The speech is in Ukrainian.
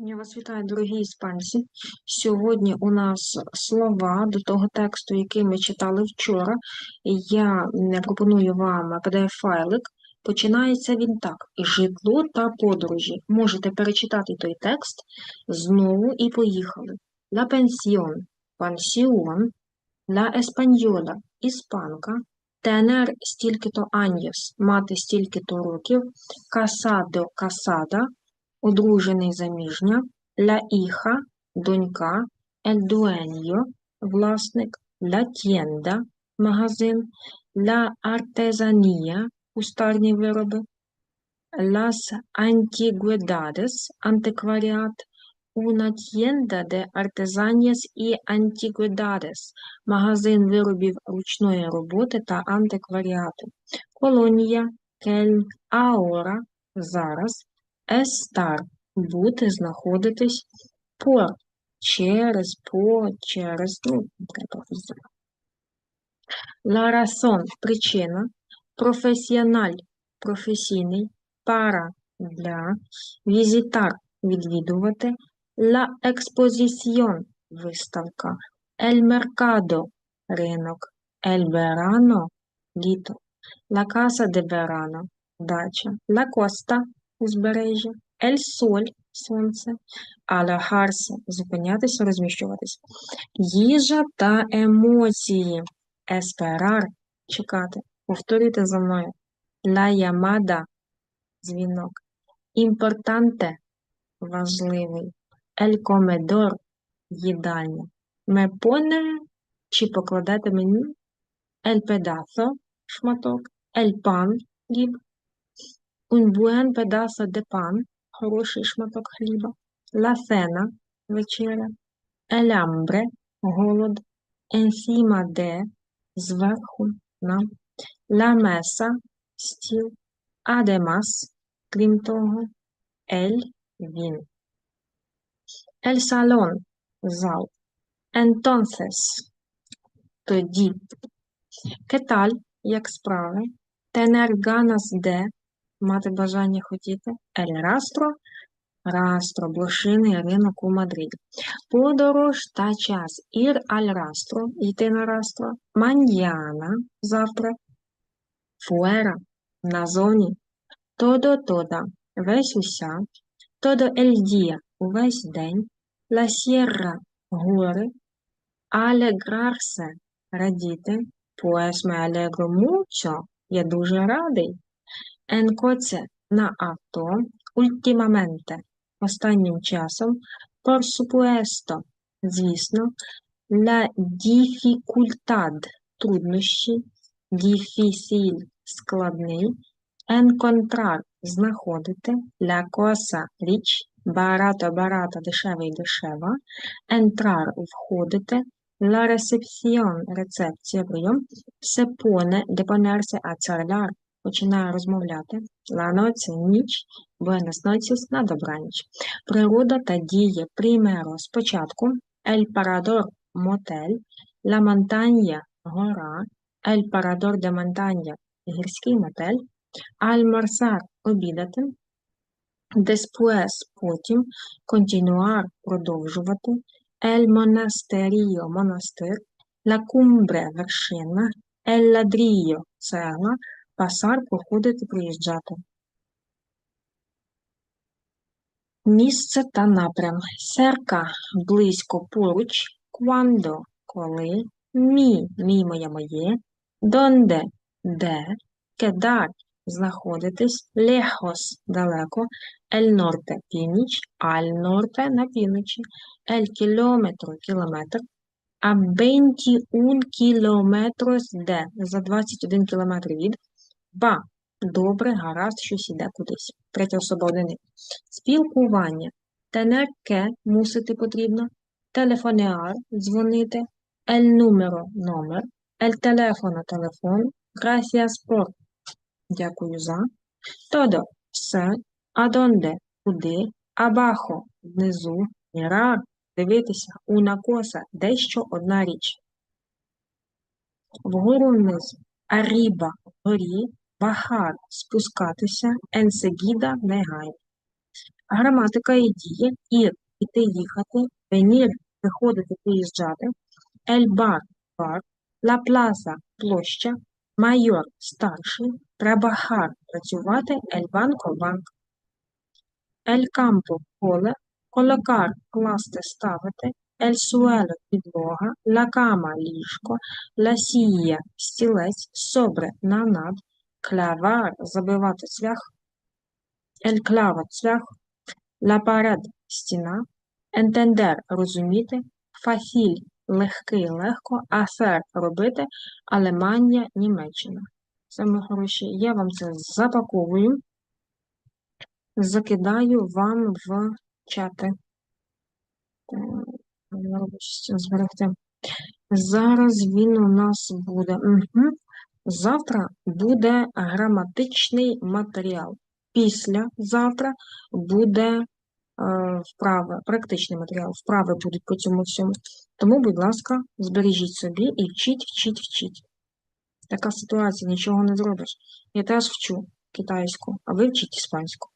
Я вас вітаю, дорогі іспанці. Сьогодні у нас слова до того тексту, який ми читали вчора. Я пропоную вам PDF-файлик. Починається він так: житло та подорожі. Можете перечитати той текст знову і поїхали. La pensión, пансіон, la española, іспанка, tener стільки-то años, мати стільки-то років, casado, casada, одружений заміжня, la hija – донька, dueño – власник, la tienda – магазин, la artesanía – кустарні вироби, las antigüedades – антикваріат, una tienda de artesanías y antigüedades – магазин виробів ручної роботи та антикваріату, колонія, кель, ahora – зараз, Estar – бути, знаходитись, por – через, по, через, ну, треба. La razón – причина, професіональ – професійний, para – для, visitar – відвідувати, la exposición – виставка, el mercado – ринок, el verano – літо, la casa de verano – дача, la costa – узбережжя, sol – сонце, alejarse – зупинятися, розміщуватись, їжа та емоції, esperar – чекати, повторюйте за мною, la llamada – дзвінок, importante – важливий, el comedor – їдальня, me чи покладете мені, el pedazo – шматок, el pan – хліб, un buen pedazo de pan – хороший шматок хліба, la cena – вечеря, el hambre – голод, encima de – зверху, на, la mesa – стіл, además – крім того, el – він, el salón – зал, entonces – тоді, ¿qué tal – як справи, tener ganas de – мати бажання хотіти, el rastro – растро, блошиний ринок у Мадриді. Подорож та час. Ir al rastro – йти на растро. Mañana – завтра. Fuera – на зоні. Todo toda – весь уся. Todo el día – увесь день. La sierra – гори. Alegrarse – радіти. Pues me alegro mucho – я дуже радий. En coche – на авто. Últimamente – останнім часом. Por звісно. La dificultad – труднощі. Difícil – складний. Encontrar – знаходити. La cosa – річ. Barato – барата, дешевий, дешева. Entrar – входити. La recepción – рецепція, прийом. Se pone – charlar – починає розмовляти. Noche – ніч. Noches – на добраніч. Природа та дії. Primero – спочатку. El parador – мотель. La montaña – гора. El parador de montaña – гірський мотель. Almorzar – обідати. Después – потім. Continuar – продовжувати. El monasterio – монастир. La cumbre – вершина. El ladrillo – цегла. Пасар – проходити, проїжджати. Місце та напрям. Серка – близько, поруч. Cuando – коли. Мі – мій, моє, моє. Donde – де. Quedar – знаходитись. Lejos – далеко. El norte – північ. Al norte – на півночі. El kilómetro – кілометр. А 21 кілометрос де. За 21 кілометр від. Ба. Добре, гаразд, щось іде кудись. Третя особа одини. Спілкування. Que – мусити потрібно. Телефонеар – дзвонити. El número – номер. El teléfono – телефон. Gracias por – дякую за. Todo – все. Adonde – куди. Abajo – внизу. Mirar – дивитися. Cosa – дещо одна річ. Вгору вниз. Arriba – вгорі. Bajar – спускатися. Enseguida – негайно. Граматика і дії. Ір – іти, їхати. Венір – виходити, приїжджати. Ель бар. Ла площа. Майор – старший. Трабахар – працювати. Ель банко – банк. Ель кампо – поле. Колокар – класти, ставити. Ель суело – підлога. Ла кама – ліжко. Ла стілець. Собре – на над. Клявар – забивати цвях. Ель клава – цвях. Ла паред – стіна. Ентендер – розуміти. Фахіль – легкий, легко. Афер – робити. Алемання – Німеччина. Саме хороші. Я вам це запаковую. Закидаю вам в чати. Зараз він у нас буде. Угу. Завтра буде граматичний матеріал. Після завтра буде е, вправи, практичний матеріал. Вправи будуть по цьому всьому. Тому, будь ласка, збережіть собі і вчіть, вчіть, вчіть. Така ситуація, нічого не зробиш. Я теж вчу китайську, а ви вчіть іспанську.